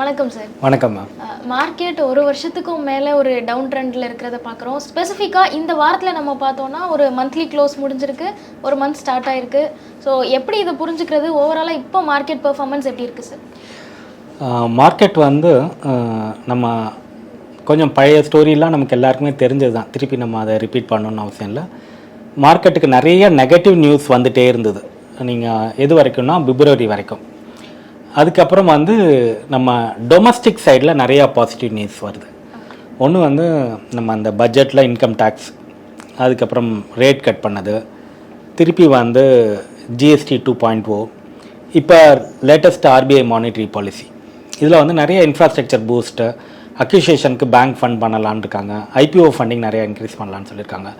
வணக்கம் சார் வணக்கம் ma'am market ஒரு வருஷத்துக்கும் மேலே ஒரு டவுன் ட்ரெண்டில் இருக்கிறத பார்க்குறோம் ஸ்பெசிஃபிக்காக இந்த வாரத்தில் நம்ம பார்த்தோம்னா ஒரு மந்த்லி க்ளோஸ் முடிஞ்சிருக்கு. ஒரு மந்த் ஸ்டார்ட் ஆயிருக்கு. ஸோ எப்படி இதை புரிஞ்சுக்கிறது? ஓவராலாக இப்போ மார்க்கெட் பெர்ஃபார்மன்ஸ் எப்படி இருக்குது சார் மார்க்கெட் வந்து நம்ம கொஞ்சம் பழைய ஸ்டோரிலாம் நமக்கு எல்லாருக்குமே தெரிஞ்சது தான். திருப்பி நம்ம அதை ரிப்பீட் பண்ணணும்னு அவசியம் இல்லை. மார்க்கெட்டுக்கு நிறைய நெகட்டிவ் நியூஸ் வந்துட்டே இருந்தது. நீங்கள் எது வரைக்கும்னா பிப்ரவரி வரைக்கும். அதுக்கப்புறம் வந்து நம்ம டொமஸ்டிக் சைடில் நிறையா பாசிட்டிவ் நியூஸ் வருது. ஒன்று வந்து நம்ம அந்த பட்ஜெட்டில் இன்கம் டேக்ஸ் அதுக்கப்புறம் ரேட் கட் பண்ணது. திருப்பி வந்து ஜிஎஸ்டி டூ பாயிண்ட் ஓ இப்போ லேட்டஸ்ட் ஆர்பிஐ மானிட்டரி பாலிசி இதில் வந்து நிறைய இன்ஃப்ராஸ்ட்ரக்சர் பூஸ்ட்டு அக்யூசியேஷனுக்கு பேங்க் ஃபண்ட் பண்ணலான்னு இருக்காங்க. ஐபிஓ ஃபண்டிங் நிறையா இன்க்ரீஸ் பண்ணலான்னு சொல்லியிருக்காங்க.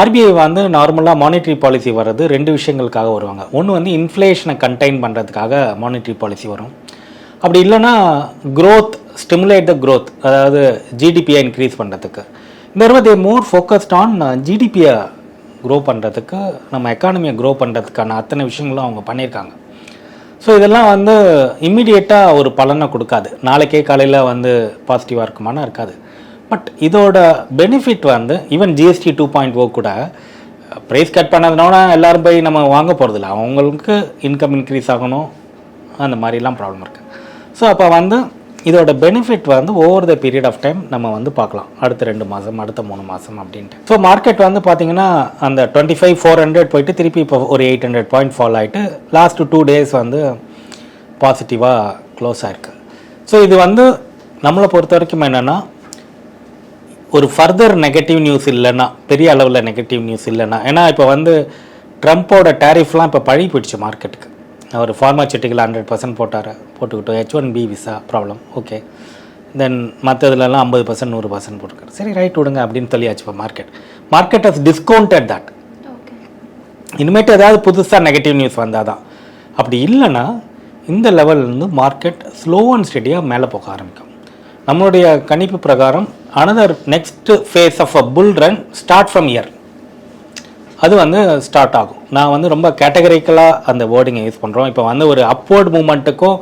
ஆர்பிஐ வந்து நார்மலாக மானிட்டரி பாலிசி வர்றது ரெண்டு விஷயங்களுக்காக வருவாங்க. ஒன்று வந்து இன்ஃப்ளேஷனை கண்டெயின் பண்ணுறதுக்காக மானிட்ரி பாலிசி வரும். அப்படி இல்லைன்னா க்ரோத் ஸ்டிமுலேட் த க்ரோத் அதாவது ஜிடிபியை இன்க்ரீஸ் பண்ணுறதுக்கு இந்த தடவை தே மோர் ஃபோக்கஸ்ட் ஆன் ஜிடிபியை க்ரோ பண்ணுறதுக்கு நம்ம எக்கானமியை க்ரோ பண்ணுறதுக்கான அத்தனை விஷயங்களும் அவங்க பண்ணியிருக்காங்க. ஸோ இதெல்லாம் வந்து இம்மிடியேட்டாக ஒரு பலனை கொடுக்காது. நாளைக்கே காலையில் வந்து பாசிட்டிவாக இருக்குமானா இருக்காது. பட் இதோட பெனிஃபிட் வந்து even GST two point O கூட ப்ரைஸ் கட் பண்ணதுனால எல்லாரும் போய் நம்ம வாங்க போகிறதில்ல அவங்களுக்கு இன்கம் இன்க்ரீஸ் ஆகணும். அந்த மாதிரிலாம் ப்ராப்ளம் இருக்குது ஸோ அப்போ வந்து இதோட பெனிஃபிட் வந்து over the period of time நம்ம வந்து பார்க்கலாம். அடுத்த ரெண்டு மாதம் அடுத்த மூணு மாதம் அப்படின்ட்டு. ஸோ மார்க்கெட் வந்து பார்த்தீங்கன்னா அந்த டுவெண்ட்டி ஃபைவ் ஃபோர் ஹண்ட்ரட் போயிட்டு திருப்பி இப்போ ஒரு எயிட் ஹண்ட்ரட் பாயிண்ட் ஃபால் ஆகிட்டு லாஸ்ட் டூ டேஸ் வந்து பாசிட்டிவாக க்ளோஸ் ஆயிருக்கு. ஸோ இது வந்து நம்மளை பொறுத்த வரைக்கும் என்னென்னா ஒரு ஃபர்தர் நெகட்டிவ் நியூஸ் இல்லைன்னா பெரிய அளவில் நெகட்டிவ் நியூஸ் இல்லைன்னா ஏன்னா இப்போ வந்து ட்ரம்ப்போட டேரிஃப்லாம் இப்போ பழி போயிடுச்சு மார்க்கெட்டுக்கு அவர் ஃபார்மாசிட்டிக்கல் ஹண்ட்ரட் பர்சன்ட் போட்டார் போட்டுக்கிட்டோம் H one B visa problem okay then மற்றதுலலாம் ஐம்பது பர்சன்ட் நூறு பர்சன்ட் போட்டுருக்காரு சரி ரைட் விடுங்க அப்படின்னு சொல்லியாச்சு இப்போ market market has discounted that இனிமேட்டு ஏதாவது புதுசாக நெகட்டிவ் நியூஸ் வந்தால் தான் அப்படி இல்லைன்னா இந்த லெவல்ல இருந்து மார்க்கெட் ஸ்லோ அண்ட் ஸ்டெடியாக மேலே போக ஆரம்பிக்கும். நம்மளுடைய கணிப்பு பிரகாரம் another next phase of a bull run start from year அது வந்து ஸ்டார்ட் ஆகும். நான் வந்து ரொம்ப கேட்டகரிக்கலாக அந்த வேர்டிங்கை யூஸ் பண்ணுறோம் இப்போ வந்து ஒரு அப்வர்ட் மூமெண்ட்டுக்கும்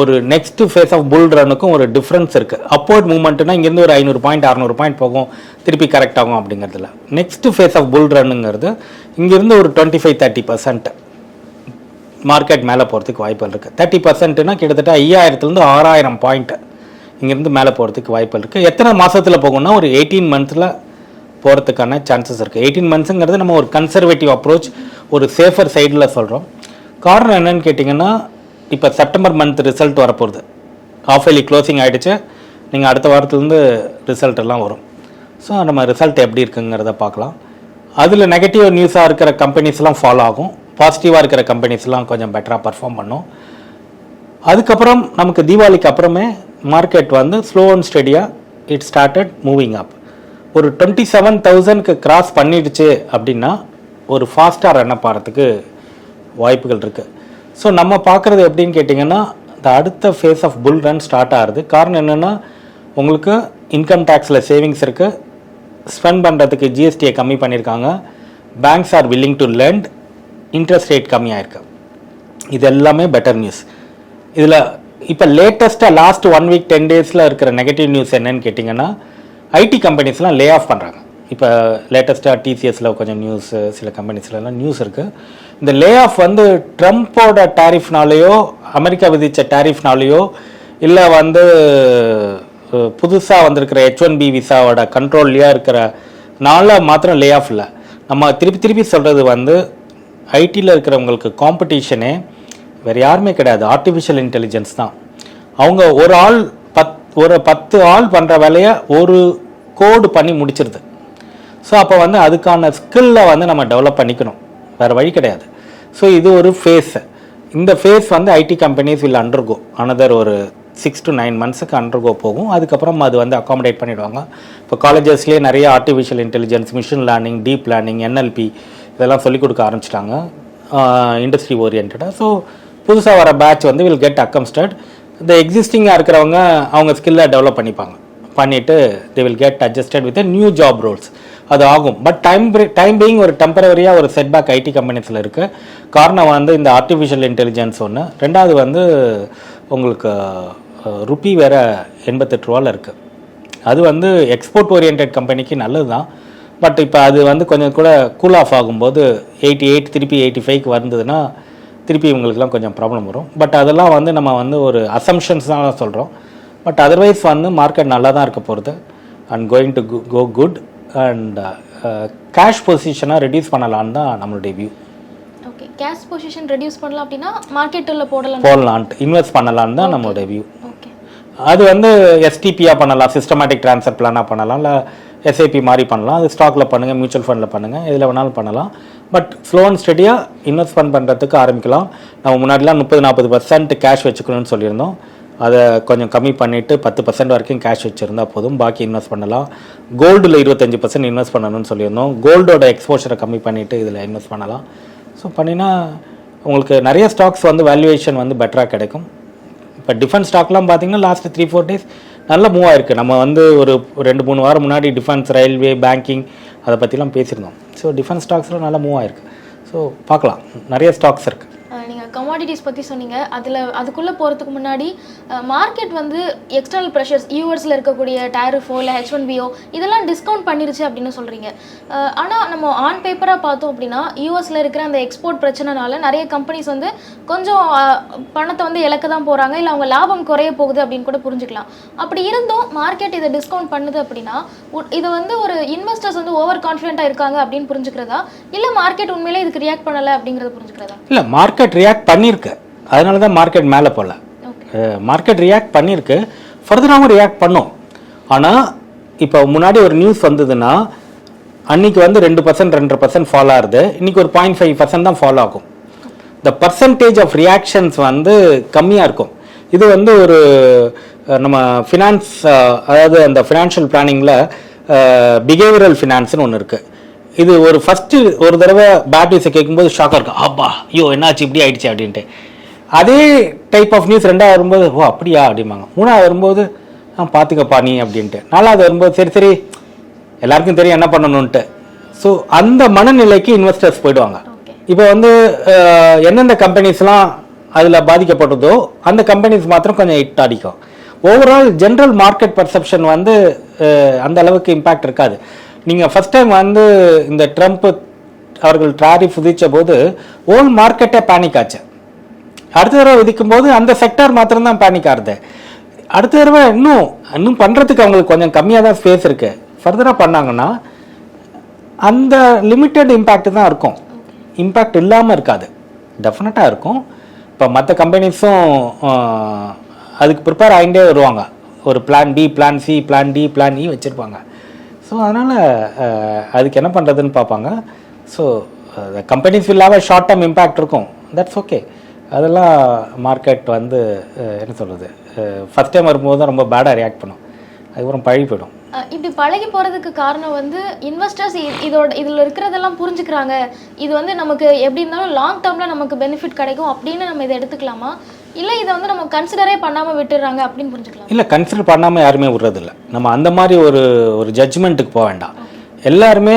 ஒரு நெக்ஸ்ட் ஃபேஸ் ஆஃப் புல் ரன்னுக்கும் ஒரு டிஃப்ரென்ஸ் இருக்குது அப்வர்ட் மூமெண்ட்னா இங்கேருந்து ஒரு ஐநூறு பாயிண்ட் அறநூறு பாயிண்ட் போகும். திருப்பி கரெக்ட் ஆகும் அப்படிங்கிறதுல. நெக்ஸ்ட் ஃபேஸ் ஆஃப் புல் ரன்னுங்கிறது இங்கேருந்து ஒரு twenty five thirty percent market மேலே போகிறதுக்கு வாய்ப்புகள் இருக்குது தேர்ட்டி பர்சன்ட்னா கிட்டத்தட்ட ஐயாயிரத்துலேருந்து ஆறாயிரம் பாயிண்ட் இங்கேருந்து மேலே போகிறதுக்கு வாய்ப்புகள் இருக்குது எத்தனை மாதத்தில் போகும்னா ஒரு எயிட்டீன் மந்த்ஸில் போகிறதுக்கான சான்சஸ் இருக்குது எயிட்டீன் மந்த்ஸுங்கிறது நம்ம ஒரு கன்சர்வேட்டிவ் அப்ரோச் ஒரு சேஃபர் சைடில் சொல்கிறோம் காரணம் என்னன்னு கேட்டிங்கன்னா இப்போ செப்டம்பர் மந்த் ரிசல்ட் வரப்போகுது. ஆஃப் இயர்லி க்ளோசிங் ஆகிடுச்சு நீங்கள் அடுத்த வாரத்துலேருந்து ரிசல்ட் எல்லாம் வரும். ஸோ நம்ம ரிசல்ட் எப்படி இருக்குங்கிறத பார்க்கலாம். அதில் நெகட்டிவ் நியூஸாக இருக்கிற கம்பெனிஸ்லாம் ஃபாலோ ஆகும். பாசிட்டிவாக இருக்கிற கம்பெனிஸ்லாம் கொஞ்சம் பெட்டராக பர்ஃபார்ம் பண்ணும். அதுக்கப்புறம் நமக்கு தீபாவளிக்கு அப்புறமே மார்க்கெட் வந்து ஸ்லோ அண்ட் ஸ்டெடியாக இட் ஸ்டார்டட் மூவிங் அப் ஒரு டுவெண்ட்டி செவன் தௌசண்ட்க்கு கிராஸ் பண்ணிடுச்சு அப்படின்னா ஒரு ஃபாஸ்ட்டாக ரன் அப் ஆகிறதுக்கு வாய்ப்புகள் இருக்குது ஸோ நம்ம பார்க்குறது எப்படின்னு கேட்டிங்கன்னா இந்த அடுத்த phase of bull run start ஆகுது. காரணம் என்னென்னா உங்களுக்கு இன்கம் டேக்ஸில் சேவிங்ஸ் இருக்குது ஸ்பெண்ட் பண்ணுறதுக்கு ஜிஎஸ்டியை கம்மி பண்ணியிருக்காங்க. Banks are willing to lend. Interest rate கம்மியாயிருக்கு. இது எல்லாமே பெட்டர் நியூஸ் இதில் இப்போ லேட்டஸ்ட்டாக லாஸ்ட் ஒன் வீக் டென் டேஸில் இருக்கிற நெகட்டிவ் நியூஸ் என்னன்னு கேட்டிங்கன்னா ஐடி கம்பெனிஸ்லாம் லே ஆஃப் பண்ணுறாங்க இப்போ லேட்டஸ்ட்டாக டிசிஎஸில் கொஞ்சம் நியூஸ் சில கம்பெனிஸ்லலாம் நியூஸ் இருக்குது இந்த லே ஆஃப் வந்து ட்ரம்ப்போட டேரிஃப்னாலேயோ அமெரிக்கா விதித்த டேரிஃப்னாலேயோ இல்லை வந்து புதுசாக வந்திருக்கிற ஹெச் ஒன் பி விசாவோட கண்ட்ரோல்லையாக இருக்கிற நாளில் மாத்திரம் லே ஆஃப் இல்லை. நம்ம திருப்பி திருப்பி சொல்கிறது வந்து ஐடியில் இருக்கிறவங்களுக்கு காம்படிஷனே வேறு யாருமே கிடையாது. ஆர்டிஃபிஷியல் இன்டெலிஜென்ஸ் தான். அவங்க ஒரு ஆள் பத் ஒரு பத்து ஆள் பண்ணுற வேலையை ஒரு கோடு பண்ணி முடிச்சிருது. ஸோ அப்போ வந்து அதுக்கான ஸ்கில்லை வந்து நம்ம டெவலப் பண்ணிக்கணும். வேறு வழி கிடையாது. ஸோ இது ஒரு ஃபேஸ் இந்த ஃபேஸ் வந்து IT companies will undergo another ஒரு சிக்ஸ் டு நைன் மந்த்ஸுக்கு அண்டர்கோ போகும். அதுக்கப்புறம் அது வந்து அகாமடேட் பண்ணிடுவாங்க. இப்போ காலேஜஸ்லேயே நிறைய artificial intelligence machine learning deep learning NLP இதெல்லாம் சொல்லிக் கொடுக்க ஆரம்பிச்சிட்டாங்க. இண்டஸ்ட்ரி ஓரியன்டாக ஸோ புதுசாக வர பேட்ச் வந்து வில் கெட் அக்கம்ஸ்டட் இந்த எக்ஸிஸ்டிங்காக இருக்கிறவங்க அவங்க ஸ்கில்லை டெவலப் பண்ணிப்பாங்க. பண்ணிவிட்டு they will get adjusted with new job roles அது ஆகும். பட் டைம் டைம் பீயிங் ஒரு டெம்பரவரியாக ஒரு செட்பேக் ஐடி கம்பெனிஸில் இருக்குது காரணம் வந்து இந்த ஆர்டிஃபிஷியல் இன்டெலிஜென்ஸ் ஒன்று ரெண்டாவது வந்து உங்களுக்கு ருப்பி வேற எண்பத்தெட்டு ரூபாவில் இருக்குது அது வந்து எக்ஸ்போர்ட் ஓரியன்ட் கம்பெனிக்கு நல்லது தான் பட் இப்போ அது வந்து கொஞ்சம் கூட கூல் ஆஃப் ஆகும்போது எயிட்டி எயிட் திருப்பி எயிட்டி ஃபைவ்க்கு வந்ததுன்னா திருப்பி இவங்களுக்குலாம் கொஞ்சம் ப்ராப்ளம் வரும். பட் அதெல்லாம் வந்து நம்ம வந்து ஒரு அசம்ஷன்ஸ் தான் சொல்கிறோம் பட் அதர்வைஸ் வந்து மார்க்கெட் நல்லா தான் இருக்க போகிறது and going to go good and cash பொசிஷனாக reduce பண்ணலான்னு தான் நம்மளுடைய view okay cash position reduce பண்ணலாம் அப்படின்னா மார்க்கெட்டில் போடலாம் போடலான்ட்டு இன்வெஸ்ட் பண்ணலான்னு தான் நம்மளுடைய வியூ ஓகே அது வந்து எஸ்டிபியாக பண்ணலாம் சிஸ்டமேட்டிக் ட்ரான்ஸ்ஃபர் பிளானாக பண்ணலாம் இல்லை எஸ்ஐபி மாதிரி பண்ணலாம். அது ஸ்டாக்கில் பண்ணுங்கள் மியூச்சுவல் ஃபண்டில் பண்ணுங்கள் எதில் வேணாலும் பண்ணலாம். பட் ஸ்லோ அண்ட் ஸ்டடியாக இன்வெஸ்ட்மெண்ட் பண்ணுறதுக்கு ஆரம்பிக்கலாம். நம்ம முன்னாடிலாம் முப்பது நாற்பது பர்சன்ட் கேஷ் வச்சுக்கணும்னு சொல்லியிருந்தோம். அதை கொஞ்சம் கம்மி பண்ணிவிட்டு பத்து பர்சன்ட் வரைக்கும் கேஷ் வச்சுருந்தா போதும். பாக்கி இன்வெஸ்ட் பண்ணலாம். கோல்டில் இருபத்தஞ்சி பர்சன்ட் இன்வெஸ்ட் பண்ணணும்னு சொல்லியிருந்தோம். கோல்டோட எக்ஸ்போஷரை கம்மி பண்ணிவிட்டு இதில் இன்வெஸ்ட் பண்ணலாம். ஸோ பண்ணினா உங்களுக்கு நிறைய ஸ்டாக்ஸ் வந்து வேல்யூவேஷன் வந்து பெட்டராக கிடைக்கும். இப்போ டிஃபென்ஸ் ஸ்டாக்லாம் பார்த்தீங்கன்னா லாஸ்ட் த்ரீ ஃபோர் டேஸ் நல்ல மூவ் ஆயிருக்கு. நம்ம வந்து ஒரு ஒரு ரெண்டு மூணு வாரம் முன்னாடி டிஃபென்ஸ் ரயில்வே பேங்கிங் அதை பற்றிலாம் பேசியிருந்தோம். ஸோ டிஃபென்ஸ் ஸ்டாக்ஸ்லாம் நல்லா மூவ் ஆயிருக்கு. ஸோ பார்க்கலாம். நிறைய ஸ்டாக்ஸ் இருக்குது கமாடிட்டிஸ் பற்றி சொன்னீங்க. அதில் அதுக்குள்ளே போகிறதுக்கு முன்னாடி மார்க்கெட் வந்து எக்ஸ்டர்னல் ப்ரெஷர்ஸ் யூஎஸில் இருக்கக்கூடிய டேரிஃபோ இல்லை ஹெச் ஒன் பிஓ இதெல்லாம் டிஸ்கவுண்ட் பண்ணிருச்சு அப்படின்னு சொல்கிறீங்க ஆனால் நம்ம ஆன் பேப்பராக பார்த்தோம் அப்படின்னா யூஎஸில் இருக்கிற அந்த எக்ஸ்போர்ட் பிரச்சனைனால நிறைய கம்பெனிஸ் வந்து கொஞ்சம் பணத்தை வந்து இழக்க தான் போகிறாங்க இல்லை அவங்க லாபம் குறைய போகுது அப்படின்னு கூட புரிஞ்சுக்கலாம். அப்படி இருந்தும் மார்க்கெட் இதை டிஸ்கவுண்ட் பண்ணுது அப்படின்னா இதை இது வந்து ஒரு இன்வெஸ்டர்ஸ் வந்து ஓவர் கான்ஃபிடென்ட்டாக இருக்காங்க அப்படின்னு புரிஞ்சுக்கிறதா? இல்லை மார்க்கெட் உண்மையிலே இதுக்கு ரியாக்ட் பண்ணலை அப்படிங்கிறத புரிஞ்சுக்கிறதா? இல்லை மார்க்கெட் ரியாக்ட் பண்ணியிருக்கு அதனால தான் மார்க்கெட் மேலே போகல மார்க்கெட் ரியாக்ட் பண்ணியிருக்கு ஃபர்தராகவும் ரியாக்ட் பண்ணும். ஆனால் இப்போ முன்னாடி ஒரு நியூஸ் வந்ததுன்னா அன்னைக்கு வந்து ரெண்டு பர்சன்ட் ரெண்டரை பர்சன்ட் ஃபாலோ ஆகுது. இன்னைக்கு ஒரு பாயிண்ட் ஃபைவ் பர்சன்ட் தான் ஃபாலோ ஆகும். த பர்சன்டேஜ் ஆஃப் ரியாக்ஷன்ஸ் வந்து கம்மியாக இருக்கும். இது வந்து ஒரு நம்ம ஃபினான்ஸ் அதாவது அந்த ஃபினான்ஷியல் பிளானிங்கில் பிஹேவியரல் ஃபினான்ஸ்னு ஒன்று இருக்குது இது ஒரு ஃபஸ்ட்டு ஒரு தடவை பேட் நியூஸை கேட்கும்போது ஷாக்காக இருக்கும் அப்பா ஐயோ என்னாச்சு இப்படி ஆயிடுச்சு அப்படின்ட்டு. அதே டைப் ஆஃப் நியூஸ் ரெண்டாவது வரும்போது ஓ அப்படியா அப்படிம்பாங்க. மூணாவது வரும்போது ஆ பார்த்துக்கப்பா நீ அப்படின்ட்டு. நாலாவது வரும்போது சரி சரி எல்லாருக்கும் தெரியும் என்ன பண்ணணுன்ட்டு ஸோ அந்த மனநிலைக்கு இன்வெஸ்டர்ஸ் போயிடுவாங்க. இப்போ வந்து எந்தெந்த கம்பெனிஸ்லாம் அதில் பாதிக்கப்பட்டதோ அந்த கம்பெனிஸ் மாத்திரம் கொஞ்சம் ஹிட் அடிக்கும். ஓவரால் ஜென்ரல் மார்க்கெட் பர்செப்ஷன் வந்து அந்த அளவுக்கு இம்பேக்ட் இருக்காது. நீங்கள் ஃபஸ்ட் டைம் வந்து இந்த ட்ரம்ப் அவர்கள் டாரிஃப் விதிச்ச போது ஓல் மார்க்கெட்டே பேனிக் ஆச்சு. அடுத்த தடவை விதிக்கும் போது அந்த செக்டார் மாத்திரம்தான் பேனிக் ஆகுது. அடுத்த தடவை இன்னும் இன்னும் பண்ணுறதுக்கு அவங்களுக்கு கொஞ்சம் கம்மியாக தான் ஸ்பேஸ் இருக்கு ஃபர்தராக பண்ணாங்கன்னா அந்த லிமிட்டட் இம்பேக்ட் தான் இருக்கும். இம்பேக்ட் இல்லாமல் இருக்காது. டெஃபினட்டாக இருக்கும். இப்போ மற்ற கம்பெனிஸும் அதுக்கு ப்ரிப்பேர் ஆகிட்டே வருவாங்க. ஒரு plan B plan C plan D plan E வச்சுருப்பாங்க. ஸோ அதனால் அதுக்கு என்ன பண்ணுறதுன்னு பார்ப்பாங்க. ஸோ கம்பெனிஸ் இல்லாமல் ஷார்ட் டேர்ம் இம்பேக்ட் இருக்கும். தட்ஸ் ஓகே அதெல்லாம் மார்க்கெட் வந்து என்ன சொல்கிறது ஃபஸ்ட் டைம் வரும்போது தான் ரொம்ப பேடாக ரியாக்ட் பண்ணும். அதுக்கப்புறம் பழகி போயிடும். இப்படி பழகி போகிறதுக்கு காரணம் வந்து இன்வெஸ்டர்ஸ் இதோட இதில் இருக்கிறதெல்லாம் புரிஞ்சுக்கிறாங்க. இது வந்து நமக்கு எப்படி இருந்தாலும் லாங் டேர்மில் நமக்கு பெனிஃபிட் கிடைக்கும் அப்படின்னு நம்ம இதை எடுத்துக்கலாமா? இல்ல இதை வந்து நம்ம கன்சிடரே பண்ணாம விட்டுறாங்க அப்படின்னு புரிஞ்சுக்கலாம். இல்லை கன்சிடர் பண்ணாமல் யாருமே விடுறதில்ல. நம்ம அந்த மாதிரி ஒரு ஒரு ஜட்ஜ்மெண்ட்டுக்கு போக வேண்டாம். எல்லாருமே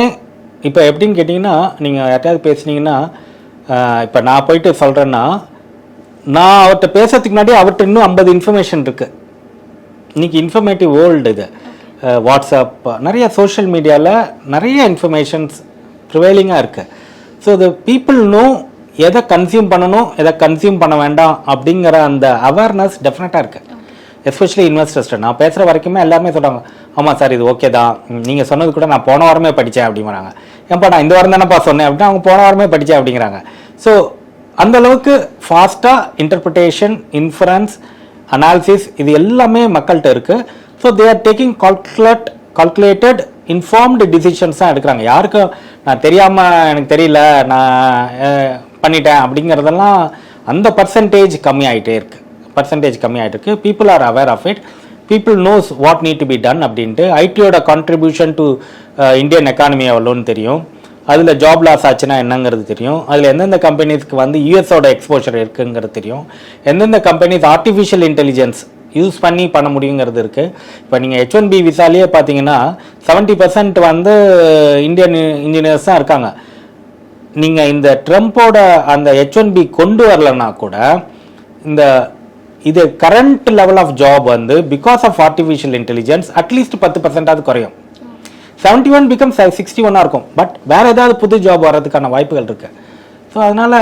இப்போ எப்படின்னு கேட்டிங்கன்னா நீங்கள் யார்ட்டையாவது பேசுனீங்கன்னா இப்போ நான் போயிட்டு சொல்கிறேன்னா நான் அவர்கிட்ட பேசுறதுக்கு முன்னாடி அவர்கிட்ட இன்னும் ஐம்பது இன்ஃபர்மேஷன் இருக்குது இன்னைக்கு இன்ஃபர்மேட்டிவ் வேர்ல்டு இது. வாட்ஸ்அப் நிறைய சோஷியல் மீடியாவில் நிறைய இன்ஃபர்மேஷன்ஸ் ப்ரிவைலிங்காக இருக்குது ஸோ த பீப்புள் நோ எதை கன்சியூம் பண்ணணும் எதை கன்சியூம் பண்ண வேண்டாம் அப்படிங்கிற அந்த அவேர்னஸ் டெஃபினட்டாக இருக்குது எஸ்பெஷலி இன்வெஸ்டர்ஸ்ட்டு நான் பேசுகிற வரைக்குமே எல்லாருமே சொல்கிறாங்க ஆமாம் சார் இது ஓகே தான். நீங்கள் சொன்னது கூட நான் போன வாரமே படித்தேன் அப்படிங்கிறாங்க. ஏன்பா நான் இந்த வாரம் தானேப்பா சொன்னேன் அப்படின்னா அவங்க போன வாரமே படித்தேன் அப்படிங்கிறாங்க. ஸோ அந்த அளவுக்கு ஃபாஸ்ட்டாக இன்டர்பிரிட்டேஷன் இன்ஃபரன்ஸ் அனாலிசிஸ் இது எல்லாமே மக்கள்கிட்ட இருக்குது so they are taking calculate calculated informed decisions தான் எடுக்கிறாங்க. யாருக்கும் நான் தெரியாமல் எனக்கு தெரியல. நான் பண்ணிட்டேன் அப்படிங்கிறதெல்லாம் அந்த பர்சன்டேஜ் கம்மி ஆகிட்டே பர்சன்டேஜ் கம்மி ஆகிட்டு இருக்கு. People are aware of it people knows what need to be done அப்படின்ட்டு ஐடியோட கான்ட்ரிபியூஷன் டு இந்தியன் எக்கானமி எவ்வளோன்னு தெரியும். அதில் ஜாப் லாஸ் ஆச்சுன்னா என்னங்கிறது தெரியும். அதில் எந்தெந்த கம்பெனிஸ்க்கு வந்து யூஎஸோட எக்ஸ்போஷர் இருக்குங்கிறது தெரியும். எந்தெந்த கம்பெனிஸ் ஆர்டிஃபிஷியல் இன்டெலிஜென்ஸ் யூஸ் பண்ணி பண்ண முடியுங்கிறது இருக்குது இப்போ நீங்கள் ஹெச் ஒன் பி விசாலேயே பார்த்தீங்கன்னா செவன்ட்டி பர்சன்ட் வந்து uh, இந்தியன் இன்ஜினியர்ஸ் தான் இருக்காங்க. நீங்கள் இந்த ட்ரம்ப்போட அந்த ஹெச் ஒன் பி கொண்டு வரலன்னா கூட இந்த இது கரண்ட் லெவல் ஆஃப் ஜாப் வந்து because of artificial intelligence at least பத்து பர்சன்டாவது குறையும். செவன்ட்டி ஒன் பிகம் சிக்ஸ்டி ஒன்னாக இருக்கும். பட் வேறு ஏதாவது புது ஜாப் வர்றதுக்கான வாய்ப்புகள் இருக்கு. ஸோ அதனால்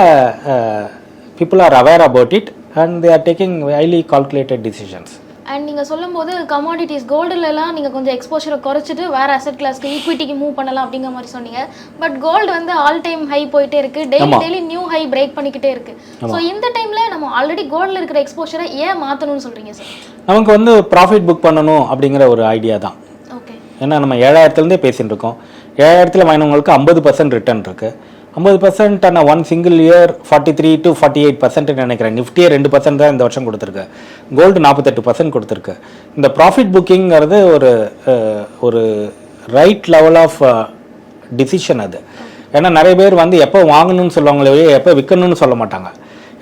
people are aware about it and they are taking highly calculated decisions and நீங்கள் சொல்லும்போது கமாடிட்டிஸ் கோல்டுலலாம் நீங்கள் கொஞ்சம் எக்ஸ்போஷரை குறைச்சிட்டு வேறு அசெட் கிளாஸ்க்கு ஈக்விட்டிக்கு மூவ் பண்ணலாம் அப்படிங்கிற மாதிரி சொன்னீங்க. பட் கோல்டு வந்து ஆல் டைம் ஹை போயிட்டே இருக்கு. Daily. Daily new high break பண்ணிக்கிட்டே இருக்கு. ஸோ இந்த டைம்ல நம்ம ஆல்ரெடி கோல்டில் இருக்கிற எக்ஸ்போஷரை ஏன் மாற்றணும்னு சொல்றீங்க சார் நமக்கு வந்து ப்ராஃபிட் புக் பண்ணணும் அப்படிங்கிற ஒரு ஐடியா தான். ஓகே ஏன்னா நம்ம ஏழாயிரத்துலேருந்தே பேசிட்டு இருக்கோம். ஏழாயிரத்தில் வாங்கினவங்களுக்கு ஐம்பது பர்சன்ட் ரிட்டர்ன் இருக்கு. ஐம்பது பர்சன்ட் ஆனால் one single year forty three to forty eight பர்சன்ட்னு நினைக்கிறேன். நிஃப்டியே ரெண்டு பர்சன்ட் தான் இந்த வருஷம் கொடுத்துருக்கு. கோல்டு நாற்பத்தெட்டு பர்சன்ட் கொடுத்துருக்கு. இந்த ப்ராஃபிட் புக்கிங்கிறது ஒரு ஒரு ரைட் லெவல் ஆஃப் டிசிஷன் அது. ஏன்னா நிறைய பேர் வந்து எப்போ வாங்கணும்னு சொல்லுவாங்களே எப்போ விற்கணும்னு சொல்ல மாட்டாங்க.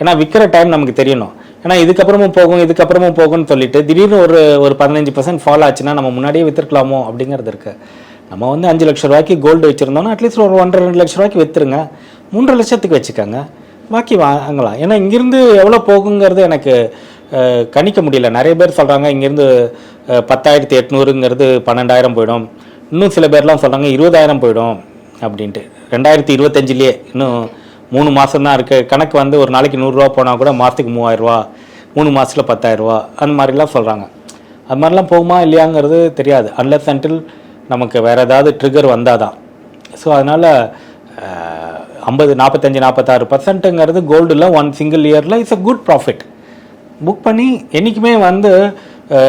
ஏன்னா விற்கிற டைம் நமக்கு தெரியணும். ஏன்னா இதுக்கப்புறமும் போகும் இதுக்கப்புறமும் போகும்னு சொல்லிட்டு திடீர்னு ஒரு ஒரு பதினஞ்சு பர்சன்ட் ஃபால் ஆச்சுன்னா நம்ம முன்னாடியே விற்றுருக்கலாமோ அப்படிங்கிறது இருக்குது நம்ம வந்து அஞ்சு லட்ச ரூபாய்க்கு கோல்டு வச்சுருந்தோம்னா அட்லீஸ்ட் ஒரு ஒன்றரை ரெண்டு லட்ச ரூபாய்க்கு விற்றுருங்க மூன்றரை லட்சத்துக்கு வச்சுக்கோங்க. பாக்கி வாங்கலாம். ஏன்னா இங்கேருந்து எவ்வளோ போகுங்கிறது எனக்கு கணிக்க முடியல. நிறைய பேர் சொல்கிறாங்க இங்கேருந்து பத்தாயிரத்தி எட்நூறுங்கிறது பன்னெண்டாயிரம் போயிடும். இன்னும் சில பேர்லாம் சொல்கிறாங்க இருபதாயிரம் போயிடும் அப்படின்ட்டு. ரெண்டாயிரத்தி இருபத்தஞ்சிலேயே இன்னும் மூணு மாதம் தான் இருக்குது கணக்கு வந்து ஒரு நாளைக்கு நூறுரூவா போனால் கூட மாதத்துக்கு மூவாயிரரூவா மூணு மாதத்தில் பத்தாயிரரூவா அந்த மாதிரிலாம் சொல்கிறாங்க அது மாதிரிலாம் போகுமா இல்லையாங்கிறது தெரியாது. அன்லெஸ் அன்டில் நமக்கு வேறு ஏதாவது ட்ரிகர் வந்தால் தான் ஸோ அதனால் ஐம்பது நாற்பத்தஞ்சு நாற்பத்தாறு பர்சன்ட்டுங்கிறது கோல்டில் ஒன் சிங்கிள் இயரில் it's a good profit book பண்ணி என்றைக்குமே வந்து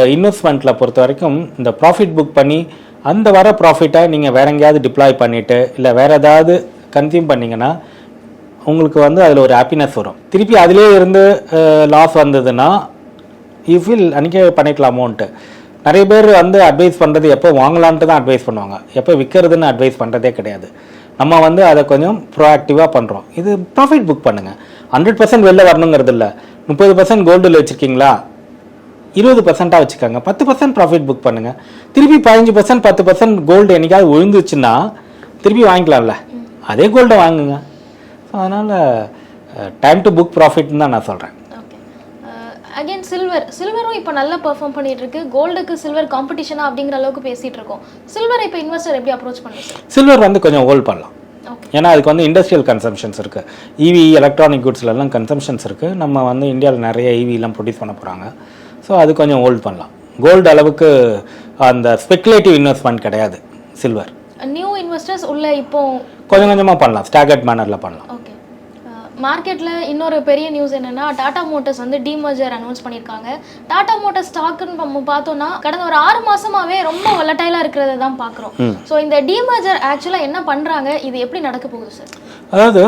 இன்வெஸ்ட்மெண்ட்டில் பொறுத்த வரைக்கும் இந்த ப்ராஃபிட் புக் பண்ணி அந்த வர ப்ராஃபிட்டை நீங்கள் வேற எங்கேயாவது டிப்ளாய் பண்ணிவிட்டு இல்லை வேறு ஏதாவது கன்சியூம் பண்ணிங்கன்னா உங்களுக்கு வந்து அதில் ஒரு ஹாப்பினஸ் வரும். திருப்பி அதிலே இருந்து லாஸ் வந்ததுன்னா யூ ஃபீல் அன்றைக்கே அமௌண்ட்டு நிறைய பேர் வந்து அட்வைஸ் பண்ணுறது எப்போ வாங்கலான்ட்டு தான் அட்வைஸ் பண்ணுவாங்க. எப்போ விற்கிறதுன்னு அட்வைஸ் பண்ணுறதே கிடையாது. நம்ம வந்து அதை கொஞ்சம் ப்ரோஆக்டிவாக பண்ணுறோம் இது ப்ராஃபிட் புக் பண்ணுங்கள் ஹண்ட்ரட் பர்சன்ட் வெளில வரணுங்கிறது இல்லை. முப்பது பர்சன்ட் கோல்டில் வச்சுருக்கீங்களா? இருபது பர்சன்ட்டாக வச்சுக்கோங்க. பத்து பர்சன்ட் ப்ராஃபிட் புக் பண்ணுங்கள் திருப்பி பதினஞ்சு பர்சன்ட் பத்து பர்சன்ட் கோல்டு என்றைக்காவது விழுந்துச்சுன்னா திருப்பி வாங்கிக்கலாம்ல. அதே கோல்டை வாங்குங்க. ஸோ அதனால் டைம் டு புக் ப்ராஃபிட்னு தான் நான் சொல்கிறேன் அகைன் சில்வர் சில்வரும் இப்போ நல்லா பெர்ஃபார்ம் பண்ணிட்டு இருக்கு கோல்டுக்கு சில்வர் காம்படிஷனா அப்படிங்கிற அளவுக்கு பேசிட்டு இருக்கோம். சில்வர் இப்போ இன்வெஸ்டர் எப்படி அப்ரோச் சார் சில்வர் வந்து கொஞ்சம் ஹோல்ட் பண்ணலாம். ஏன்னா அதுக்கு வந்து இண்டஸ்ட்ரியல் கன்சம்ஷன்ஸ் இருக்குது இவி எலக்ட்ரானிக் குட்ஸ்லலாம் கன்சம்ஷன்ஸ் இருக்குது நம்ம வந்து இந்தியாவில் நிறைய ஈவிலாம் ப்ரொடியூஸ் பண்ண போகிறாங்க ஸோ அது கொஞ்சம் ஹோல்ட் பண்ணலாம். கோல்டு அளவுக்கு அந்த ஸ்பெகுலேட்டிவ் இன்வெஸ்ட்மெண்ட் கிடையாது. சில்வர் நியூ இன்வெஸ்டர்ஸ் உள்ள இப்போ கொஞ்சம் கொஞ்சமாக பண்ணலாம். ஸ்டாகர்ட் மேனரில் பண்ணலாம். ஓகே மார்க்கெட்டில் இன்னொரு பெரிய நியூஸ் என்னன்னா டாடா மோட்டர்ஸ் வந்து டிமர்ஜர் அனௌன்ஸ் பண்ணியிருக்காங்க. டாடா மோட்டர்ஸ் ஸ்டாக்குன்னு நம்ம பார்த்தோம்னா கடந்த ஒரு ஆறு மாசமாவே ரொம்ப வொலட்டைலாக இருக்கிறத தான் பார்க்குறோம். ஸோ இந்த டிமர்ஜர் ஆக்சுவலாக என்ன பண்ணுறாங்க இது எப்படி நடக்க போகுது சார் அதாவது